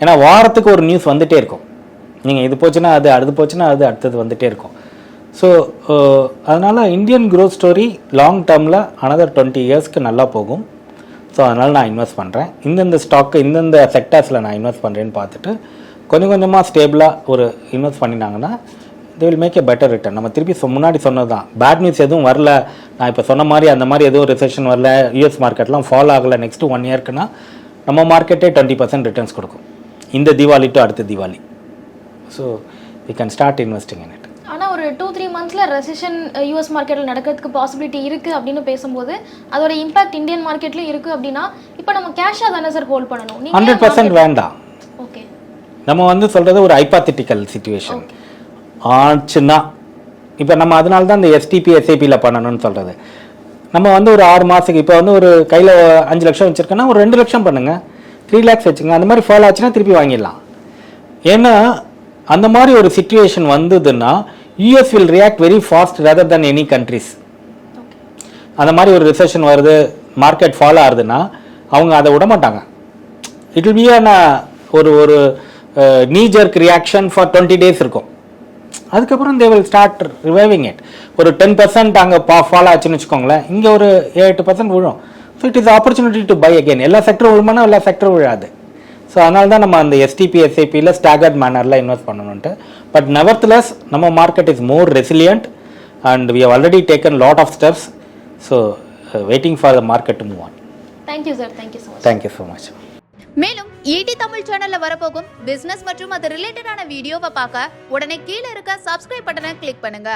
ஏன்னா வாரத்துக்கு ஒரு நியூஸ் வந்துட்டே இருக்கும். நீங்கள் இது போச்சுன்னா அது அடுத்து போச்சுன்னா அது அடுத்தது வந்துகிட்டே இருக்கும். ஸோ அதனால் இந்தியன் க்ரோத் ஸ்டோரி லாங் டேர்மில் அனதர் டுவெண்ட்டி இயர்ஸ்க்கு நல்லா போகும். ஸோ அதனால் நான் இன்வெஸ்ட் பண்ணுறேன் இந்தந்த ஸ்டாக்கு இந்தந்த செக்டர்ஸில் நான் இன்வெஸ்ட் பண்ணுறேன்னு பார்த்துட்டு கொஞ்சம் கொஞ்சமாக ஸ்டேபிளாக ஒரு invest பண்ணினாங்கன்னா they will make a better return நம்ம திருப்பி முன்னாடி சொன்னது தான் பேட் நியூஸ் எதுவும் வரல. நான் இப்போ சொன்ன மாதிரி அந்த மாதிரி எதுவும் ரிசெஷன் வரல. யூஎஸ் மார்க்கெட்லாம் ஃபாலோ ஆகலை. நெக்ஸ்ட் ஒன் இயர்க்குன்னா நம்ம மார்க்கெட்டே டுவெண்ட்டி பர்சன்ட் ரிட்டர்ன்ஸ் கொடுக்கும். இந்த தீபாவளி டு அடுத்த Deepavali. So we can start investing in it ஒரு டூ த்ரீ மந்த்ஸ்ல ரெசிஷன் யூஎஸ் மார்க்கெட்ல நடக்கிறதுக்கு பாசிபிலிட்டி இருக்கு அப்படின்னு பேசும்போது அதோட இம்பாக்ட் இந்தியன் மார்க்கெட்லயும் இருக்கு அப்படின்னா இப்போ நம்ம கேஷா தானே சார் ஹோல்ட் பண்ணணும்? ஹண்ட்ரட் பர்சன்ட் வேண்டாம். ஓகே நம்ம வந்து சொல்கிறது ஒரு ஹைப்பாத்திட்டிக்கல் சுச்சுவேஷன் ஆச்சுன்னா இப்போ நம்ம அதனால தான் இந்த எஸ்டிபி எஸ்ஐபியில் பண்ணணும்னு சொல்கிறது நம்ம வந்து ஒரு ஆறு மாதத்துக்கு இப்போ வந்து ஒரு கையில் அஞ்சு லட்சம் வச்சுருக்கோன்னா ஒரு ரெண்டு லட்சம் பண்ணுங்க. த்ரீ லேக்ஸ் வச்சுங்க. அந்த மாதிரி ஃபாலோ ஆச்சுன்னா திருப்பி வாங்கிடலாம். ஏன்னா அந்த மாதிரி ஒரு சுச்சுவேஷன் வந்ததுன்னா US will react very fast rather than any countries அந்த மாதிரி ஒரு ரிசெஷன் வருது மார்க்கெட் ஃபாலோ ஆகுதுன்னா அவங்க அதை விட மாட்டாங்க. இட் வில் பி ஒரு ஒரு knee jerk reaction for twenty days இருக்கும். அதுக்கப்புறம் they will start reviving it ஒரு டென் பர்சன்ட் அங்கே பா ஃபாலோ ஆச்சுன்னு வச்சுக்கோங்களேன் இங்கே ஒரு எட்டு பர்சன்ட் விழும். So it is opportunity to buy again எல்லா செக்டரும் விழுமானா எல்லா செக்டரும் விழாது. ஸோ அதனால தான் நம்ம அந்த எஸ்டிபி எஸ்ஐபியில் ஸ்டாகர்ட் மேனரில் இன்வெஸ்ட் பண்ணணுன்ட்டு பட் நெவர்த்லெஸ் நம்ம market is more resilient and we have already taken lot of steps so waiting for the market to move on thank you sir thank you so much thank you so much மேலும் ET Tamil சேனல்ல வரப்போகும் business மற்றும் அது ரிலேட்டடான வீடியோவை பார்க்க உடனே கீழே இருக்க சப்ஸ்கிரைப் பட்டனை கிளிக் பண்ணுங்க.